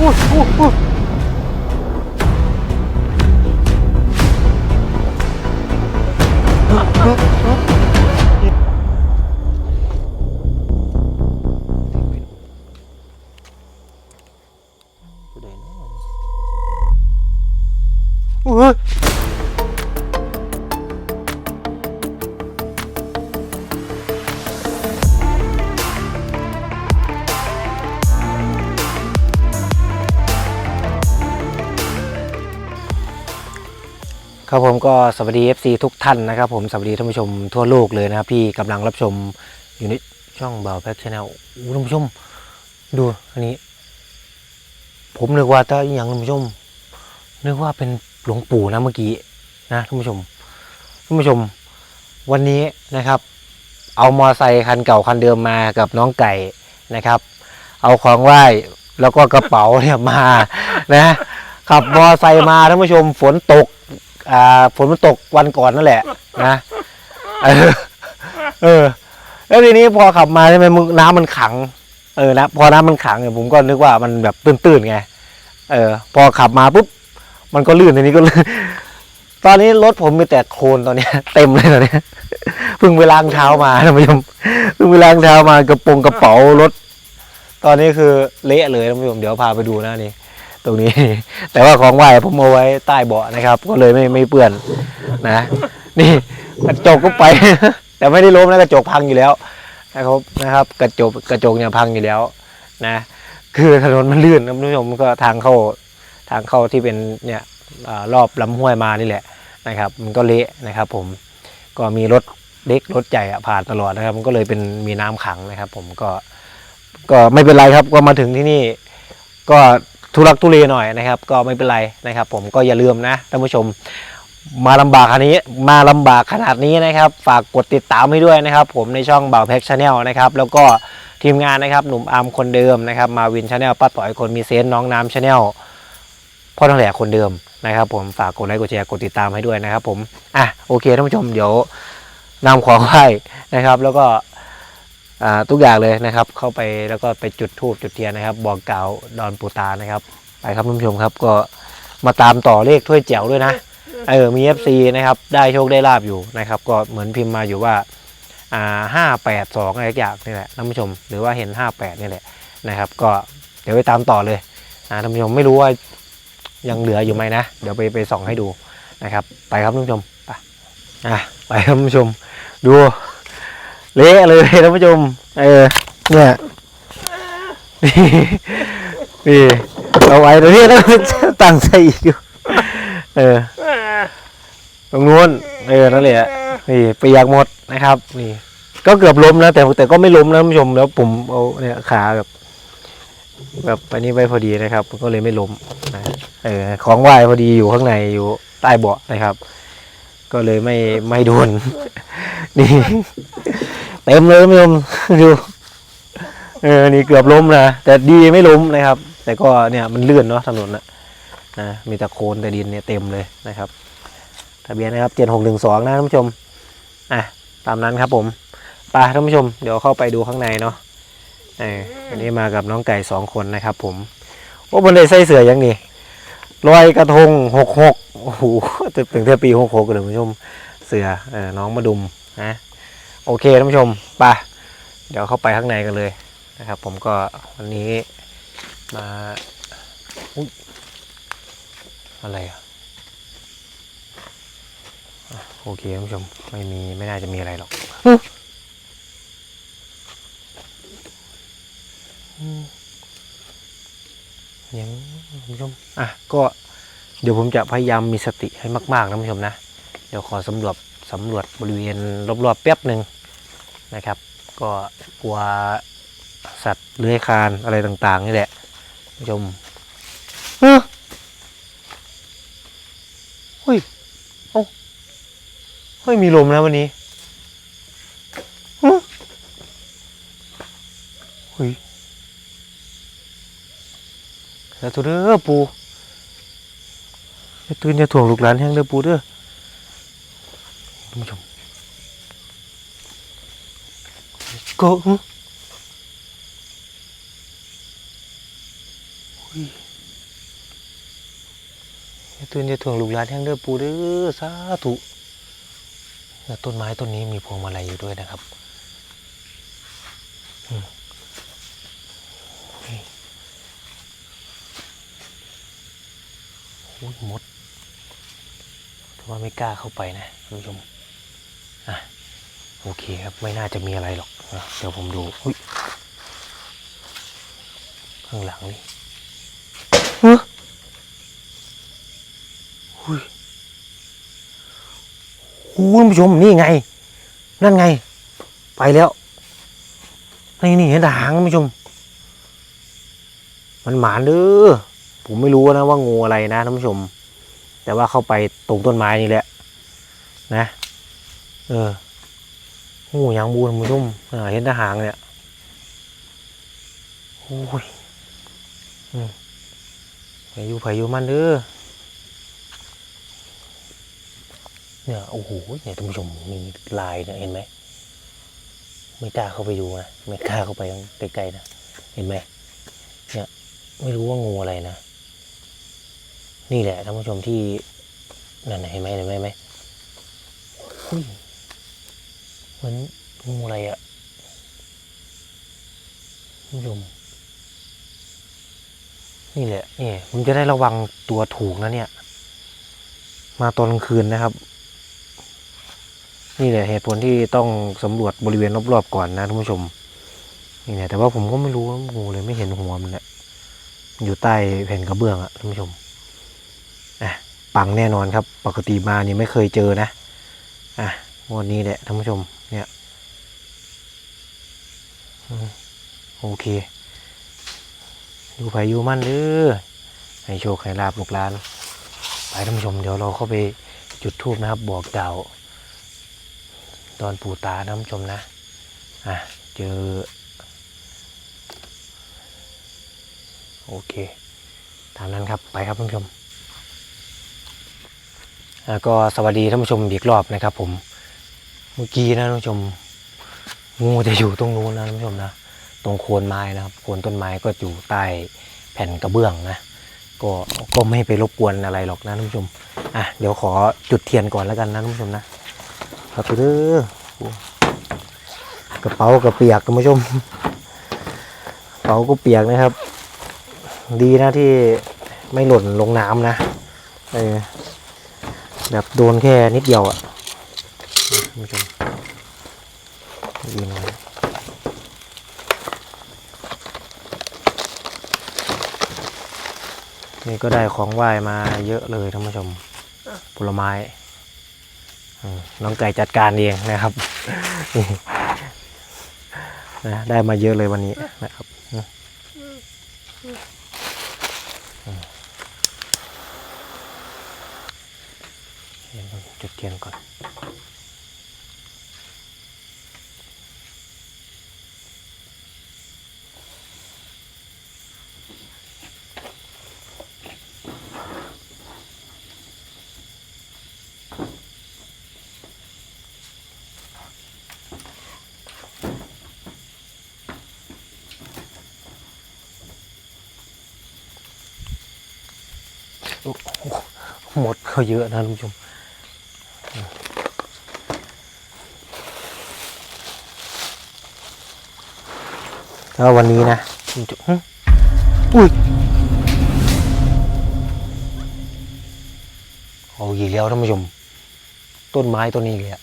อ้ยโครับผมก็สวัสดี FC ทุกท่านนะครับ ผมสวัสดีท่านผู้ชมทั่วโลกเลยนะครับที่กำลังรับชมอยู่ในช่องบ่าวแพ็กชาแนลท่านผู้ชม ดูอันนี้ ผมนึกว่าจะอย่างท่านผู้ชมนึกว่าเป็นหลวงปู่นะเมื่อกี้นะท่านผู้ชมท่านผู้ชม วันนี้นะครับ เอามอไซค์คันเก่าคันเดิมมากับน้องไก่นะครับ เอาของไหว้แล้วก็กระเป๋าเนี่ยมานะขับมอไซค์มาท่านผู้ชมฝนตก อ่าฝนมันตกวันก่อนนั่นแหละนะเออเออ แล้วทีนี้พอขับมาใช่ไหมน้ำมันขัง เออนะพอน้ำมันขังเนี่ยผมก็นึกว่ามันแบบตื้นๆไงเออ พอขับมาปุ๊บมันก็ลื่นทีนี้ก็ลื่นตอนนี้รถผมมีแต่โคลนตอนนี้ เต็มเลยตอนนี้เพิ่งไปล้างเท้ามาท่านผู้ชมเพิ่งไปล้างเท้ามากระโปรงกระเป๋ารถ ตอนนี้คือเละเลยท่านผู้ชมเดี๋ยวพาไปดูนะนี่ ตรงนี้ แต่ว่าของไหว้ผมเอาไว้ใต้เบาะนะครับ ก็เลยไม่ไม่เปื้อนนะ นี่กระจกก็ไป แต่ไม่ได้ล้มนะกระจกพังอยู่แล้วนะครับนะครับ กระจกกระจกเนี่ยพังอยู่แล้วนะ คือถนนมันลื่นนะคุณผู้ชมก็ทางเข้าทางเข้าที่เป็นเนี่ยรอบลำห้วยมานี่แหละนะครับ มันก็เละนะครับ ผมก็มีรถเล็กรถใหญ่ผ่านตลอดนะครับ มันก็เลยเป็นมีน้ำขังนะครับ ผมก็ ก็ไม่เป็นไรครับก็มาถึงที่นี่ ก็ ทุรักทุเลหน่อยนะครับ ก็ไม่เป็นไรนะครับ ผมก็อย่าลืมนะท่านผู้ชมมาลำบากขนาดนี้มาลำบากขนาดนี้นะครับ ฝากกดติดตามให้ด้วยนะครับ ผมในช่องบ่าวแพ็กชาแนลนะครับ แล้วก็ทีมงานนะครับ หนุ่มอาร์มคนเดิมนะครับ มาวินชาแนลป้าต่อยคนมีเซนน้องน้ำชาแนลพ่อทั้งแหล่คนเดิมนะครับ ผมฝากกดไลค์กดแชร์กดติดตามให้ด้วยนะครับ ผมอะโอเคท่านผู้ชมเดี๋ยวนำของไหว้นะครับ แล้วก็ ทุกอย่างเลยนะครับ เข้าไปแล้วก็ไปจุดธูปจุดเทียนนะครับ บอกกล่าวดอนปูตานะครับ ไปครับท่านผู้ชมครับก็มาตามต่อเลขถ้วยแจ๋วด้วยนะเออมี FC นะครับได้โชคได้ลาบอยู่นะครับ ก็เหมือนพิมพ์มาอยู่ว่าอ่าห้าแปดสองอะไรกอย่างนี่แหละท่านผู้ชม หรือว่าเห็นห้าแปดนี่แหละนะครับ ก็เดี๋ยวไปตามต่อเลยนะท่านผู้ชมไม่รู้ว่ายังเหลืออยู่ไหมนะ เดี๋ยวไปไปส่องให้ดูนะครับ ไปครับท่านผู้ชมไปอะไปครับท่านผู้ชมดู เละเลยท่านผู้ชม เออ เนี่ยนี่เอาไว้ตรงนี้แล้วตั้งใส่อีกอยู่เออ ตรงนู้น เออ นั่นแหละ นี่เปียกหมดนะครับ นี่ ก็เกือบล้มแล้วแต่แต่ก็ไม่ล้มนะท่านผู้ชม แล้วผมเอาเนี่ยขาแบบแบบอันนี้ไว้พอดีนะครับ ก็เลยไม่ล้มนะเออ ของไหวพอดีอยู่ข้างในอยู่ใต้เบาะนะครับ ก็เลยไม่ไม่โดน นี่ เต็มเลยท่านผู้ชมดูเออนี่เกือบล้มนะแต่ดีไม่ล้มนะครับ แต่ก็เนี่ยมันเลื่อนเนาะถนนนะนะมีแต่โคลนแต่ดินเนี่ยเต็มเลยนะครับทะเบียนนะครับเจ็ดหกหนึ่งสองนะท่านผู้ชมอะตามนั้นครับผมไปท่านผู้ชม เดี๋ยวเข้าไปดูข้างในเนาะเอออันนี้มากับน้องไก่สองคนนะครับ ผมโอ้บนได้ใส่เสือยังนี่ลอยกระทงหกหกโอ้โหถึงเท่ปีหกหกเลยท่านผู้ชมเสือเออน้องมาดุมนะ โอเคท่านผู้ชมไปเดี๋ยวเข้าไปข้างในกันเลยนะครับ ผมก็วันนี้มาอุ๊ยอะไรอะโอเคท่านผู้ชมไม่มีไม่น่าจะมีอะไรหรอกฮึอืมยังท่านผู้ชมอะก็เดี๋ยวผมจะพยายามมีสติให้มากๆนะท่านผู้ชมนะ เดี๋ยวขอสำรวจสำรวจบริเวณรอบๆแป๊บหนึ่ง นะครับ ก็กลัวสัตว์เลื้อยคลานอะไรต่างๆนี่แหละคุณผู้ชมเฮ้ยเฮ้ยเอ้าเฮ้ยมีลมนะวันนี้เฮ้ยเฮ้ยแล้วตัวเด้อปูอย่าตื่นอย่าถ่วงลูกหลานแห้งเด้อปูเด้อผู้ชม โกอย่าตัวนี้ทถ่วงลูกหลานแห้งเด้อปูเด้อสาธุต้นไม้ต้นนี้มีพวงมาลัยอยู่ด้วยนะครับหุ้ยมดแต่ว่าไม่กล้าเข้าไปนะคุณผู้ชมอะ โอเคครับ ไม่น่าจะมีอะไรหรอกนะเดี๋ยวผมดูอุ้ยข้างหลังนี่เฮ้ยอุ้ยโอ้ท่านผู้ชมนี่ไง นั่นไง ไปแล้วนี่นี่เห็นแต่หางท่านผู้ชม มันหมานเด้อผมไม่รู้นะว่างูอะไรนะท่านผู้ชม แต่ว่าเข้าไปตรงต้นไม้นี่แหละ นะ เออ งูยางบูนผู้ชมอ่าเห็นแต่หางเนี่ยโอ้ยอืมไปอยู่ไปอยู่มันเด้อเนี่ยโอ้โหเนี่ยท่านผู้ชมมีลายเนี่ยเห็นไหมไม่กล้าเข้าไปดูนะไม่กล้าเข้าไปใกล้ๆนะเห็นไหมเนี่ยไม่รู้ว่างูอะไรนะ นี่แหละท่านผู้ชมที่นั่นน่ะเห็นไหมเห็นไหมไหม เหมือนงูอะไรอะท่านผู้ชมนี่แหละนี่ผมจะได้ระวังตัวถูกนะเนี่ย มาตอนกลางคืนนะครับ นี่แหละเหตุผลที่ต้องสำรวจบริเวณรอบๆก่อนนะท่านผู้ชมนี่แหละแต่ว่าผมก็ไม่รู้ว่างูเลยไม่เห็นหัวมันเนี่ยมันอยู่ใต้แผ่นกระเบื้องอะท่านผู้ชมอะปังแน่นอนครับ ปกติมานี่ไม่เคยเจอนะอะ วดนี้แหละท่านผู้ชม เนี่ยโอเค อยู่ไผอยู่มั่นเด้อให้โชคให้ลาบลูกหลาน ไปท่านผู้ชม เดี๋ยวเราเข้าไปจุดทูบนะครับ บอกดาวดอนปูตาท่านผู้ชมนะ อะ เจอ โอเค ตามนั้นครับ ไปครับท่านผู้ชมแล้วก็สวัสดีท่านผู้ชมอีกรอบนะครับผม เมื่อกี้นะท่านผู้ชมงูจะอยู่ตรงนู้นนะท่านผู้ชมนะตรงโคนไม้นะครับโคนต้นไม้ก็อยู่ใต้แผ่นกระเบื้องนะก็ก็ไม่ไปรบกวนอะไรหรอกนะท่านผู้ชมอะเดี๋ยวขอจุดเทียนก่อนแล้วกันนะท่านผู้ชมนะครับเด้อกระเป๋าก็เปียกท่านผู้ชมกระเป๋าก็เปียกนะครับ ดีนะที่ไม่หล่นลงน้ำนะเออแบบโดนแค่นิดเดียวอะ่ะานผู้ชมดีหน่อยนี่ก็ได้ของไหว้มาเยอะเลยท่านผู้ชมผลไม้น้องไก่จัดการเองนะครับนะได้มาเยอะเลยวันนี้นะครับเดี๋ยมจุดเทียนก่อน หหมดก็เยอะนะท่านผู้ชมแล้ววันนี้นะผมจะหึอุ้ยเอาอีกแล้วท่านผู้ชม ต้นไม้ต้นนี้เลยอะ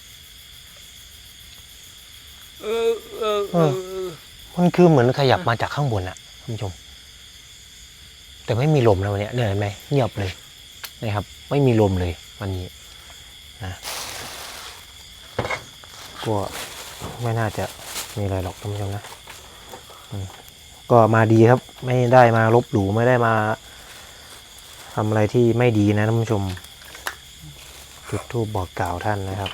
เออเออเออมันคือเหมือนขยับมาจากข้างบนอะท่านผู้ชม แต่ไม่มีลมแล้ววันเนี้ยเนี่ยเห็นไหมเงียบเลยนะครับ ไม่มีลมเลยวันนี้นะก็ไม่น่าจะมีอะไรหรอกท่านผู้ชมนะอืมก็มาดีครับ ไม่ได้มาลบหลู่ไม่ได้มาทำอะไรที่ไม่ดีนะท่านผู้ชม จุดทูบบอกกล่าวท่านนะครับ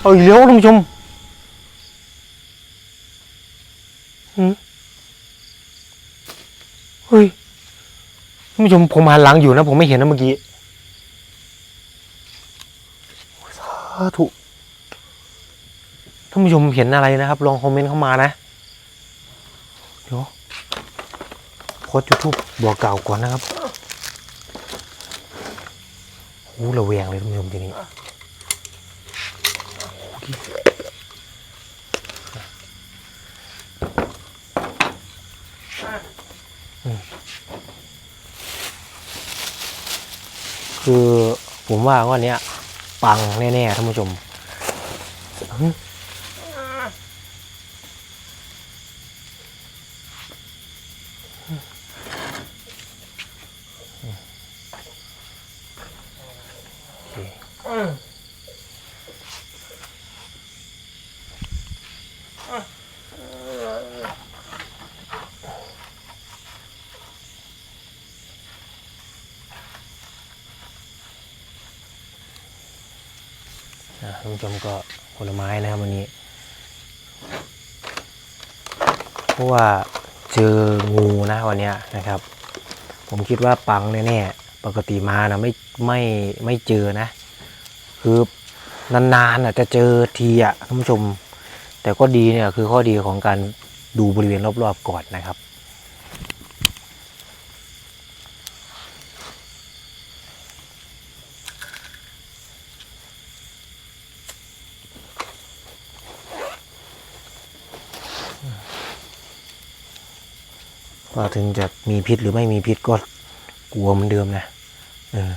เอาอีกแล้วท่านผู้ชมเฮ้ยท่านผู้ชมผมหันหลังอยู่นะ ผมไม่เห็นนะเมื่อกี้สาธุท่านผู้ชมเห็นอะไรนะครับ ลองคอมเมนต์เข้ามานะเดี๋ยวโคตรยูทูบบอกกล่าวก่อนนะครับ โอ้ระแวงเลยท่านผู้ชมทีนี้คือผมว่าวันเนี้ยปังแน่ๆท่านผู้ชมหึโอเคอะท่านผู้ชมก็ผลไม้นะครับวันนี้ เพราะว่าเจองูนะวันเนี้ยนะครับ ผม คิดว่าปังแน่ๆปกติมานะไม่ไม่ไม่เจอนะ คือนานๆอะจะเจอทีอะท่านผู้ชม แต่ก็ดีเนี่ยคือข้อดีของการดูบริเวณรอบๆก่อนนะครับก็ถึงจะมีพิษหรือไม่มีพิษก็ัวเหมือนเดิมนะเออ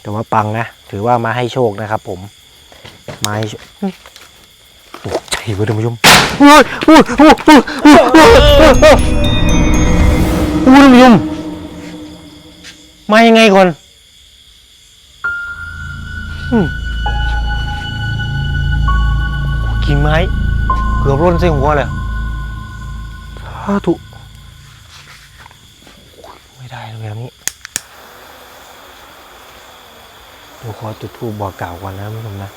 แต่ว่าปังนะ ถือว่ามาให้โชคนะครับผม มาให้ตกใจเว้ยท่านผู้ชมโอ้ยโอ้ยโอ้ยโอ้ยโอ้ยโอ้ยโอ้ยท่านผู้ชมมายังไงคนกิ่งไม้ เกือบร่นใส่หัวเลยสาธุ นะครันี่ผมขอจุดทูบบอกกล่าวก่อนนะผู้ชมนะ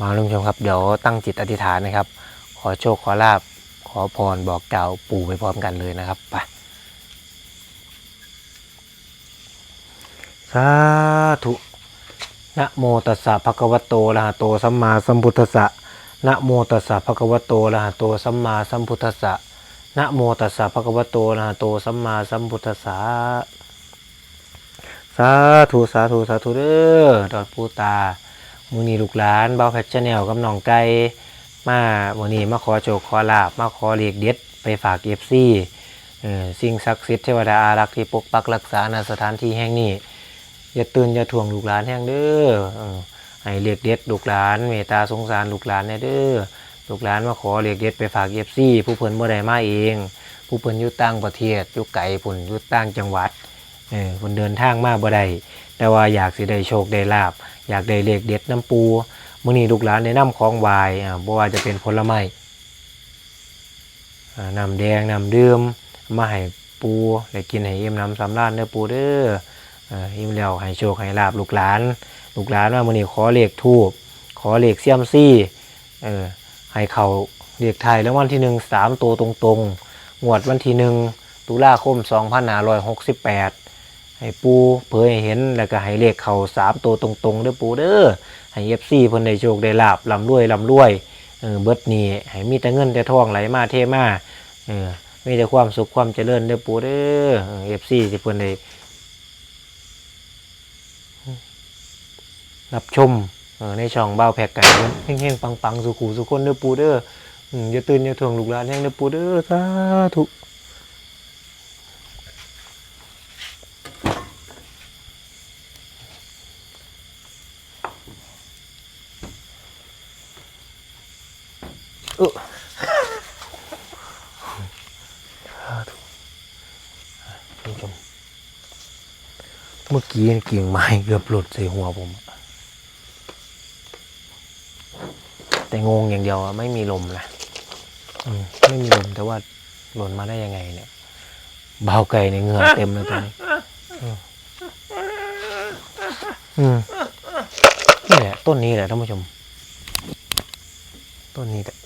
มาลุงชมครับ เดี๋ยวตั้งจิตอธิษฐานนะครับ ขอโชค ขอลาบ ขอพรบอกกล่าวปู่ไปพร้อมกันเลยนะครับไปสาธุนะโมตัสสะภะคะวะโตอะระหะโตสัมมาสัมพุทธัสสะนะโมตัสสะภะคะวะโตอะระหะโตสัมมาสัมพุทธัสสะนะโมตัสสะภะคะวะโตอะระหะโตสัมมาสัมพุทธัสสะสาธุสาธุสาธุเด้อดอดปูตา มือนี้ลูกหลานเบาแพชแนลกับน้องไก่มามือนี้มาขอโชคขอลาบมาขอเรียกเด็ดไปฝากเอฟซีสิ่งศักดิ์สิทธิ์เทวดาอารักษ์ที่ปกปักรักษาณสถานที่แห่งนี้อย่าตื่นอย่าทวงลูกหลานแห่งเด้อเออให้เรียกเด็ดลูกหลานเมตตาสงสารลูกหลานแน่เด้อลูกหลานมาขอเรียกเด็ดไปฝากเอฟซีผู้เพิ่นบ่ได้มาเอง ผู้เพิ่นอยู่ต่างประเทศอยู่ไกลพุ่นอยู่ต่างจังหวัดเออเพิ่นเดินทางมาบ่ได้แต่ว่าอยากสิได้โชคได้ลาบ อยากได้เลขเด็ดน้ำปูมื้อนี้ลูกหลานได้นำของวายอ่าบ่ว่าจะเป็นผลไม้น้ำแดงน้ำดื่มมาให้ปูได้กินให้อิ่มน้ำสำราญเด้อปูเด้ออิ่มแล้วให้โชคให้ลาบลูกหลาน ลูกหลานว่ามื้อนี้ขอเลขทูบขอเลขเสียมซี่เออให้เขาเลขไทยแล้ววันที่หนึ่งสามตัวตรงๆงวดวันที่หนึ่งตุลาคม 2568 ให้ปูเผยให้เห็นแล้วก็ให้เลขเข่าสามตัวตรงๆเด้อปูเด้อให้เอฟซีเพิ่นได้โชคได้ลาบลำรวยลำรวยเออเบิดนี้ให้มีแต่เงินแต่ทองไหลมาเทมาเออมีแต่ความสุขความเจริญเด้อปูเด้อเอฟซีที่เพิ่นได้รับชมเออในช่องเบ้าแพ็กไก่เฮงๆปังๆสุขูสุคนเด้อปูเด้ออย่าตื่นอย่าถ่วงลูกหลานแห้งเด้อปูเด้อสาธุเออสาธุอะท่านผู้ชม เมื่อ กี้กิ่งไม้เกือบหลุดใส่หัวผม แต่งงอย่างเดียวอะไม่มีลมนะอืมไม่มีลมแต่ว่าหล่นมาได้ยังไงเนี่ยเบาไก่ในยเหงื่อเต็มเลยตอนนี้อืมอืมนี่แหละต้นนี้แหละท่านผู้ชม ต้นนี้แหละ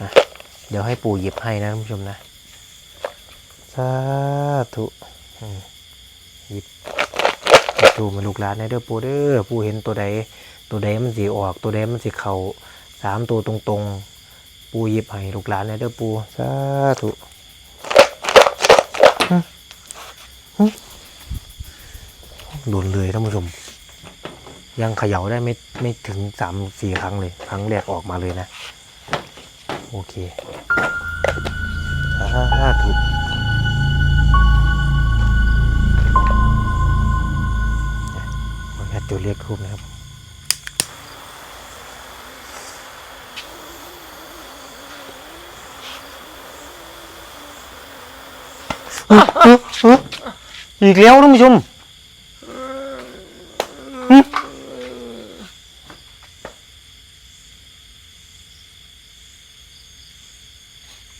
อะเดี๋ยวให้ปู่หยิบให้นะท่านผู้ชมนะ สาธุอืม หยิบดูมาลูกหลานในเด้อปูเด้อปูเห็นตัวใด ตัวใดมันสีออก ตัวใดมันสีเข่าสามตัวตรงๆ ปูหยิบให้ลูกหลานในเด้อปูสาธุหึหึโดนเลยท่านผู้ชม ยังเขย่าได้ไม่ไม่ถึงสามสี่ครั้งเลย ครั้งแรกออกมาเลยนะ โอเคสาธุ จุดเรียกทูบนะครับอีกแล้วท่านผู้ชม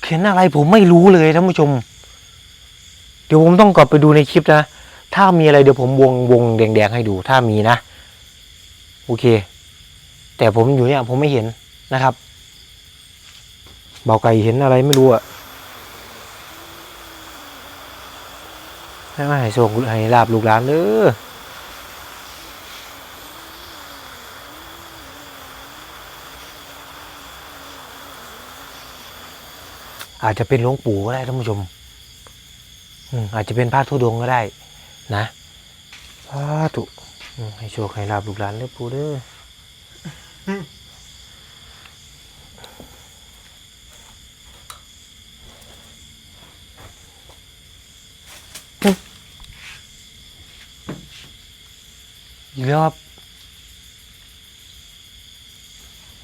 เขียนอะไรผมไม่รู้เลยท่านผู้ชม เดี๋ยวผมต้องกลับไปดูในคลิปนะ ถ้ามีอะไรเดี๋ยวผมวงวงแดงๆให้ดู ถ้ามีนะ โอเค แต่ผมอยู่เนี่ยผมไม่เห็นนะครับ เบาไก่เห็นอะไรไม่รู้อะให้มาให้โชคให้ลาบลูกหลานเด้ออาจจะเป็นหลวงปู่ก็ได้ท่านผู้ชมอาจจะเป็นพระธุดงก็ได้ นะสาธุให้โชคให้ลาบลูกหลานเด้อปู่เด้ออีกแล้วครับ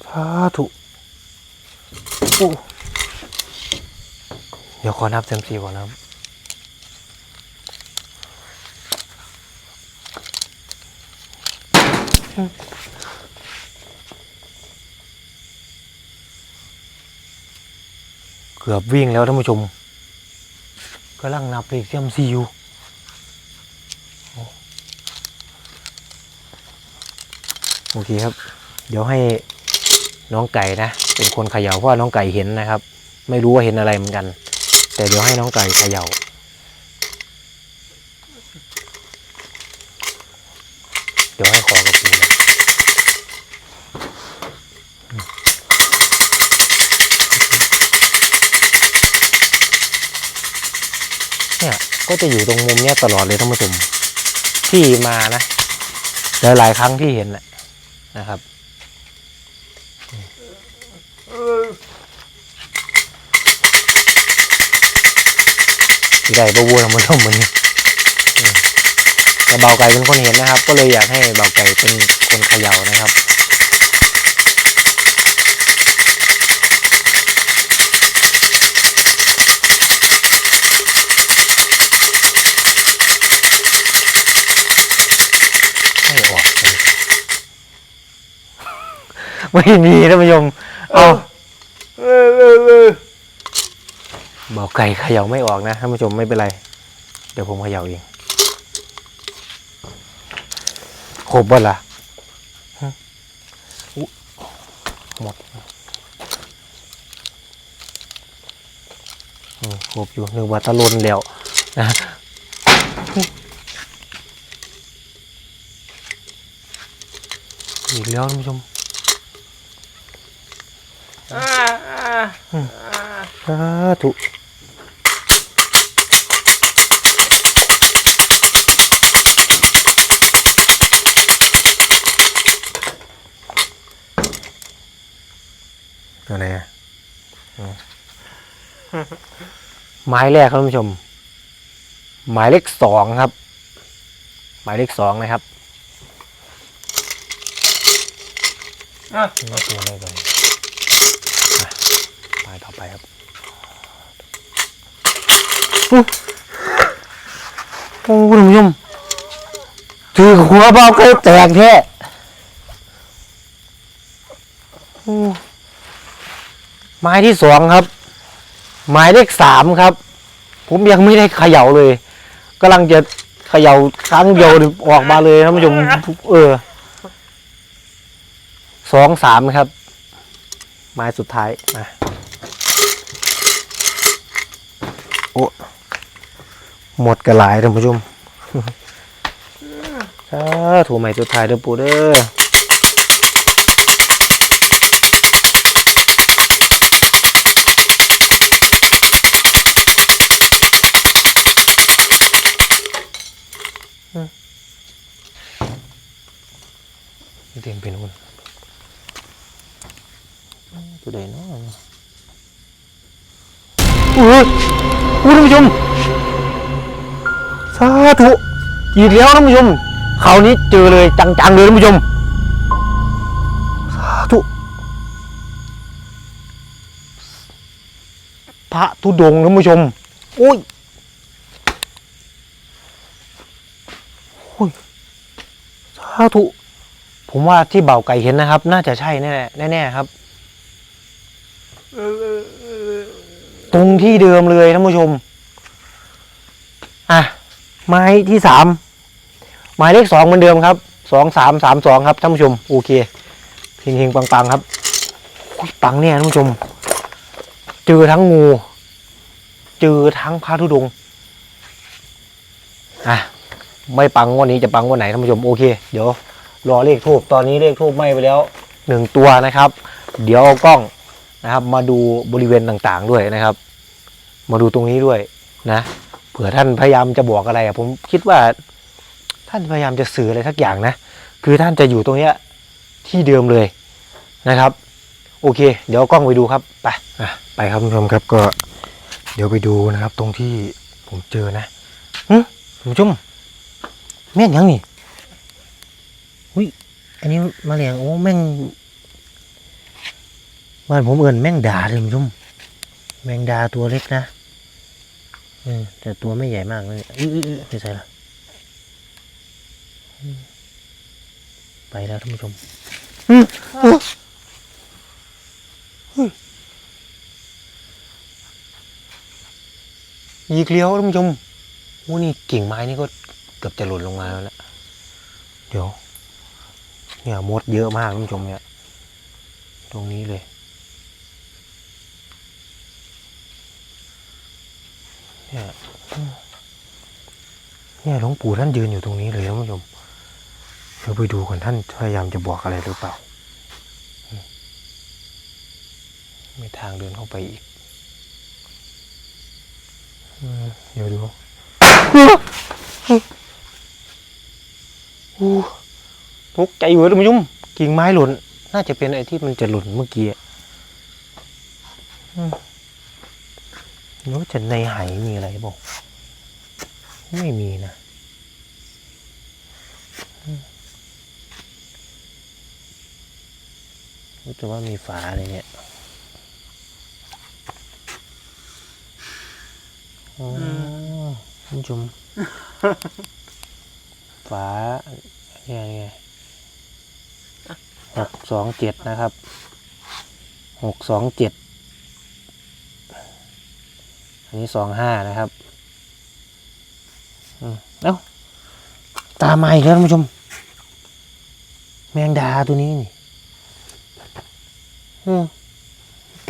สาธุโอ้เดี๋ยวขอนับเซยมซีก่อนนะครับ เกือบวิ่งแล้วท่านผู้ชมกำลังนับเลขเซียมซีอยู่โอเคครับ เดี๋ยวให้น้องไก่นะ เป็นคนเขย่าเพราะว่าน้องไก่เห็นนะครับ ไม่รู้ว่าเห็นอะไรเหมือนกัน แต่เดี๋ยวให้น้องไก่เขย่า เดี๋ยวให้ขอกับปูเลย เนี่ยก็จะอยู่ตรงมุมเนี้ยตลอดเลยท่านผู้ชมที่มานะหลายหลายครั้งที่เห็นนะนะครับที่ได้บวัวท่านผู้ชมวันนี้แต่เบาไก่เป็นคนเห็นนะครับ ก็เลยอยากให้เบาไก่เป็นคนเขย่านะครับ ไม่มีท่านผู้ชมเอาเออเออเออเบาไก่เขย่าไม่ออกนะท่านผู้ชมไม่เป็นไร เดี๋ยวผมเขย่าเองครบบ่ล่ะฮะอุ๊ยหมดอืมครบอยู่นึกว่าตะลนแล้วนะอีกแล้วท่านผู้ชมอ่าอ่าอ่า สาธุตัวไหนหมายแรกครับท่านผู้ชม หมายเลขสองครับ หมายเลขสองนะครับน่าตัวไหนก่อน ไปครับอู้โอ้คุณผู้ชมถือหัวเบาเกิดแตกแท้อู้ไม้ที่สองครับ หมายเลขสามครับ ผมยังไม่ได้เขย่าเลยกำลังจะเขย่าครั้งเดียวออกมาเลยท่านผู้ชมเออสองสามครับไม้สุดท้ายมา โอ้หมดกระหลายท่านผู้ชมสาถูใหม่สุดท้ายเด้อปูเด้อเต็มเป็นคนตัวใดเนาะโอ้ยคุณผู้ชมสาธุอีกแล้วท่านผู้ชมคราวนี้เจอเลยจังๆเลยท่านผู้ชมสาธุพระธุดงค์ท่านผู้ชมโอ้ยโอ้ยสาธุผมว่าที่เบาไก่เห็นนะครับ น่าจะใช่แน่แน่ๆครับ เออ ตรงที่เดิมเลยท่านผู้ชม อะ ไม้ที่สามหมายเลขสองเหมือนเดิมครับสองสามสามสองครับท่านผู้ชม โอเคเฮงๆปังๆครับปังเนี่ยท่านผู้ชม เจอทั้งงู เจอทั้งพระธุดงอะไม่ปังวันนี้จะปังงวันไหนท่านผู้ชมโอเค เดี๋ยวรอเลขทูบตอนนี้เลขทูบไหม้ไปแล้วหนึ่งตัวนะครับ เดี๋ยวเอากล้อง นะครับ มาดูบริเวณต่างๆด้วยนะครับ มาดูตรงนี้ด้วยนะเผื่อท่านพยายามจะบอกอะไรอะผมคิดว่าท่านพยายามจะสื่ออะไรสักอย่างนะ คือท่านจะอยู่ตรงเนี้ยที่เดิมเลยนะครับ โอเค เดี๋ยวเอากล้องไปดูครับไปอะไปครับคุณผู้ชมครับก็ เดี๋ยวไปดูนะครับ ตรงที่ผมเจอนะหึคุณผู้ชมแม่นยังนี่อุ้ยอันนี้มาเลียงโอ้แม่ง บ้านผมเอินแมงดาเลยคุณผู้ชมแมงดาตัวเล็กนะอแต่ตัวไม่ใหญ่มากเลยอื้ออเออื้อไม่ใช่ละอืมไปแล้วท่านผู้ชมอื้ออื้ออื้ออีกลียวท่านผู้ชมโอ้นี่กิ่งไม้นี่ก็เกือบจะหล่นลงมาแล้วนะเดี๋ยว เนี่ยมดเยอะมากท่านผู้ชมเนี่ย ตรงนี้เลย เนี่ยเนี่ยหลวงปู่ท่านยืนอยู่ตรงนี้เลยท่านผู้ชมเดี๋ยวไปดูก่อนท่านพยายามจะบอกอะไรหรือเปล่าอืมมีทางเดินเข้าไปอีกเดี๋ยวดูอู้ตกใจอยู่ท่านผู้ชมกิ่งไม้หล่น น่าจะเป็นไอ้ที่มันจะหล่นเมื่อกี้อืม รือว่าจะในไหมีอะไรบอกไม่มีนะอืมรู้แต่ว่ามีฝาอะไรเนี่ยอ๋อคุณชมฝาเนี่ยไงหกสองเจ็ดนะครับหกสองเจ็ด นนี้สองห้านะครับเอ้าตามมาอีกแล้วท่านผู้ชม แมงดาตัวนี้นี่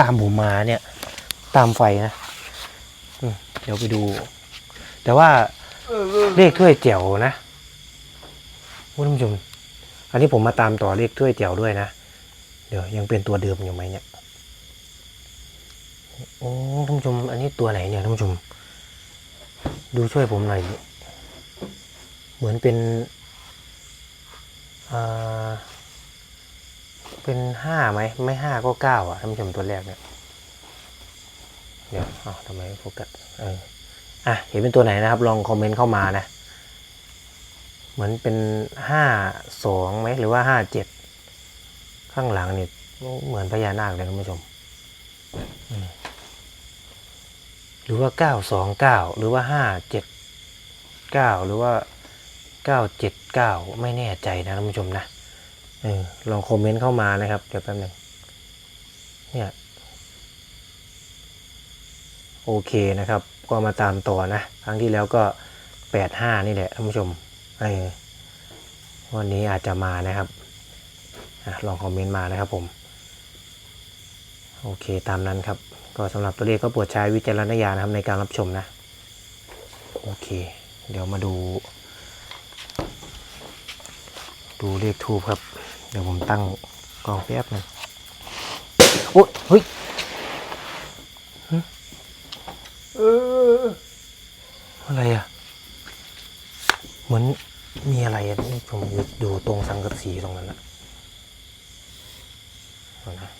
ตามผมมาเนี่ย ตามไฟนะเดี๋ยวไปดู แต่ว่าเลขถ้วยแจ๋วนะคุณผู้ชม อันนี้ผมมาตามต่อเลขถ้วยแจ๋วด้วยนะ เดี๋ยวยังเป็นตัวเดิมอยู่ไหมเนี่ย โอ้ท่านผู้ชม อันนี้ตัวไหนเนี่ยท่านผู้ชม ดูช่วยผมหน่อย เหมือนเป็นอ่าเป็นห้าไหม ไม่ห้าก็เก้าอะท่านผู้ชมตัวแรกเนี่ย เดี๋ยวอ้าวทำไมไม่โฟกัสเอออะ เห็นเป็นตัวไหนนะครับ ลองคอมเมนต์เข้ามานะ เหมือนเป็นห้าสองไหม หรือว่าห้าเจ็ดข้างหลังเนี่ยเหมือนพญานาคเลยท่านผู้ชม อืม หรือว่าเก้าสองเก้าหรือว่าห้าเจ็ดเก้าหรือว่าเก้าเจ็ดเก้าไม่แน่ใจนะท่านผู้ชมนะเออลองคอมเมนต์เข้ามานะครับ เดี๋ยวแป๊บหนึงเนี่ยโอเคนะครับ ก็มาตามต่อนะ ครั้งที่แล้วก็แปดห้านี่แหละท่านผู้ชมเออวันนี้อาจจะมานะครับอลองคอมเมนต์มานะครับผม โอเคตามนั้นครับ ก็สำหรับตัวเลขก็โปรดใช้วิจารณญาณนะครับในการรับชมนะ โอเค เดี๋ยวมาดู ดูเลขทูบครับ เดี๋ยวผมตั้งกล้องแป๊บนึงโอ้ยเฮ้ยเอออะไรอะ เหมือนมีอะไรอะนี่ผมอยู่ดูตรงสังกะสีตรงนั้นนะนะ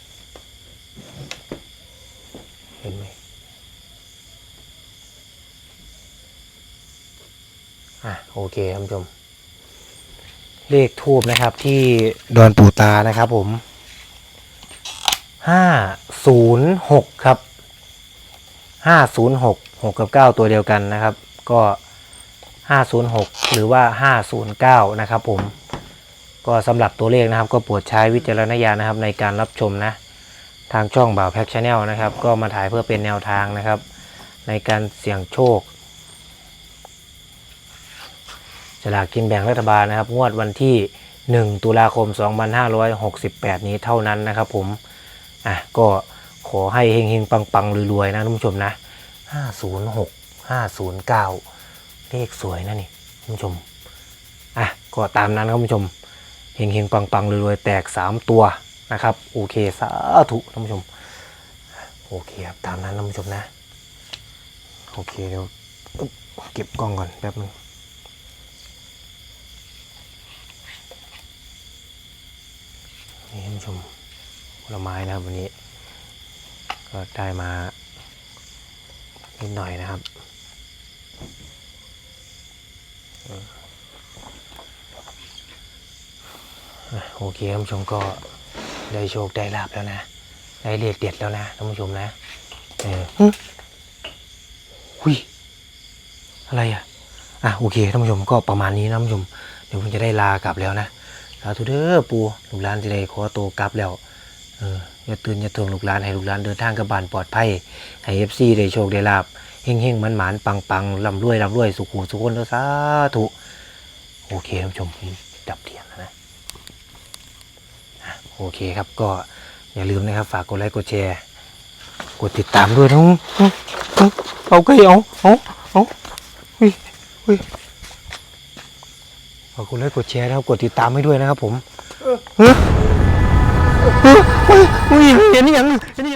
ห็นไหมอะโอเคท่านผู้ชม เลขทูบนะครับที่ดอนปูตานะครับผมห้าศูนย์หกครับห้าศูนย์หกหกกับเก้าตัวเดียวกันนะครับ ก็ห้าศูนย์หกหรือว่าห้าศูนย์เก้านะครับผมก็สำหรับตัวเลขนะครับ ก็โปรดใช้วิจารณญาณนะครับในการรับชมนะ ทางช่องบ่าวแพ็กชาแนลนะครับ ก็มาถ่ายเพื่อเป็นแนวทางนะครับ ในการเสี่ยงโชคสลากกินแบ่งรัฐบาลนะครับ งวดวันที่ 1 ตุลาคม 2568 นี้เท่านั้นนะครับผม อะ ก็ขอให้เฮงๆ ปังๆรวยๆ นะท่านผู้ชมนะ 506 509 เลขสวยนะนี่ท่านผู้ชม อะ ก็ตามนั้นครับท่านผู้ชมเฮงๆ ปังๆรวยๆ แตก 3 ตัว นะครับ โอเคสาธุท่านผู้ชม โอเคครับตามนั้นท่านผู้ชมนะ โอเคเดี๋ยวเก็บกล้องก่อนแป๊บนึงนี่ท่านผู้ชมผลไม้นะครับวันนี้ ก็ได้มานิดหน่อยนะครับโอเคท่านผู้ชมก็ ได้โชคได้ลาบแล้วนะ ได้เลขเด็ดแล้วนะท่านผู้ชมนะเออหุยอะไรอะอะโอเคท่านผู้ชมก็ประมาณนี้นะท่านผู้ชมเดี๋ยวผมจะได้ลากลับแล้วนะสาธุเด้อปูลูกหลานจะได้ขอตัวกลับแล้วเอออย่าตื่นอย่าทวงลูกหลานให้ลูกหลานเดินทางกับบ้านปลอดภัยให้เอฟซีได้โชคได้ลาบเฮงเฮงมันหมานปังปังร่ำรวยร่ำรวยสุขุสุขคนแล้วสาธุโอเคท่านผู้ชมผมดับทียนแล้วนะอะ โอเคครับก็อย่าลืมนะครับฝากกดไลค์กดแชร์กดติดตามด้วยทั้งเอาก็เอาเอาเอาเฮ้ยเฮ้ยฝากกดไลค์กดแชร์นะครับกดติดตามให้ด้วยนะครับผมเฮ้ยเฮ้ยเฮ้ยเห็นยังเห็นยัง